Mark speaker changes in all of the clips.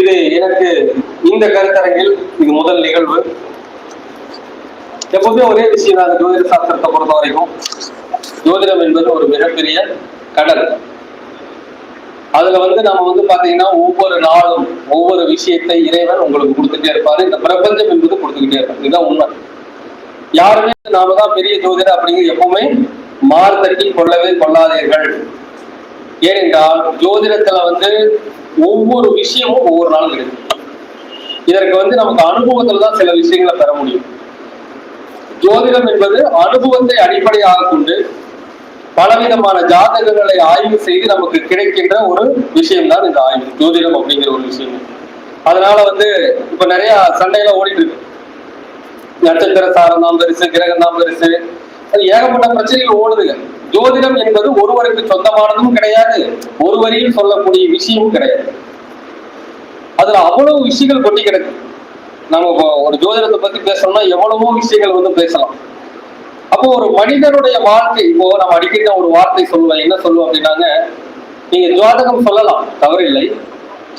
Speaker 1: இது எனக்கு இந்த கருத்தரங்கில் இது முதல் நிகழ்வு. எப்பவுமே ஒரே விஷயம் தான் ஜோதிட சாஸ்திரத்தை பொறுத்த வரைக்கும் ஜோதிடம் என்பது ஒரு மிகப்பெரிய கடல். அதுல வந்து நம்ம வந்து பாத்தீங்கன்னா ஒவ்வொரு நாளும் ஒவ்வொரு விஷயத்தை இறைவன் உங்களுக்கு கொடுத்துட்டே இருப்பாரு. இந்த பிரபஞ்சம் என்பது கொடுத்துக்கிட்டே இருப்பாரு இதுதான் உண்மை. யாருமே நாம தான் பெரிய ஜோதிடர் அப்படிங்கிறது எப்பவுமே மார்த்தட்டி கொள்ளவே கொள்ளாதீர்கள். ஏனென்றால் ஜோதிடத்துல வந்து ஒவ்வொரு விஷயமும் ஒவ்வொரு நாளும் இருக்கு இதற்கு வந்து நமக்கு அனுபவத்துல தான் சில விஷயங்களை பெற முடியும். ஜோதிடம் என்பது அனுபவத்தை அடிப்படையாக கொண்டு பலவிதமான ஜாதகங்களை ஆய்வு செய்து நமக்கு கிடைக்கின்ற ஒரு விஷயம் தான் இந்த ஆய்வு. ஜோதிடம் அப்படிங்கிற ஒரு விஷயம். அதனால வந்து இப்ப நிறைய சண்டையில ஓடிட்டு இருக்கு. நட்சத்திர சாரம் தான் பெருசு கிரகம் தான் பெருசு ஏகப்பட்ட பிரச்சனைகள் ஓடுதுங்க ஜோதிடம் என்பது ஒருவருக்கு சொந்தமானதும் கிடையாது ஒருவரையும் சொல்லக்கூடிய விஷயமும் கிடையாது. அதுல அவ்வளவு விஷயங்கள் கொட்டி கிடக்கு. நம்ம இப்போ ஒரு ஜோதிடத்தை பத்தி பேசணும்னா எவ்வளவோ விஷயங்கள் வந்து பேசலாம். அப்போ ஒரு மனிதனுடைய வாழ்க்கை இப்போ நம்ம அடிக்கடி நான் ஒரு வார்த்தை சொல்லுவேன் என்ன சொல்லுவோம் அப்படின்னாங்க நீங்க ஜாதகம் சொல்லலாம் தவறில்லை.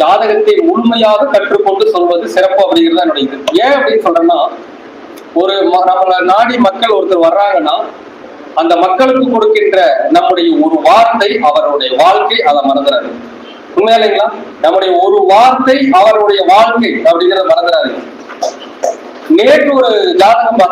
Speaker 1: ஜாதகத்தை முழுமையாக கற்றுக்கொண்டு சொல்வது சிறப்பு அப்படிங்கிறது தான் என்னுடைய இது. ஏன் அப்படின்னு சொல்றேன்னா ஒரு நம்மளை நாடி மக்கள் ஒருத்தர் வர்றாங்கன்னா அந்த மக்களுக்கு கொடுக்கின்ற நம்முடைய ஒரு வார்த்தை அவருடைய வாழ்க்கை அதை மறந்துறாரு உண்மையா இல்லைங்களா நம்முடைய ஒரு வார்த்தை அவருடைய வாழ்க்கை அப்படிங்கிறத மறந்துறாரு நேற்று ஒரு ஜாதகம் பார்த்தாங்க.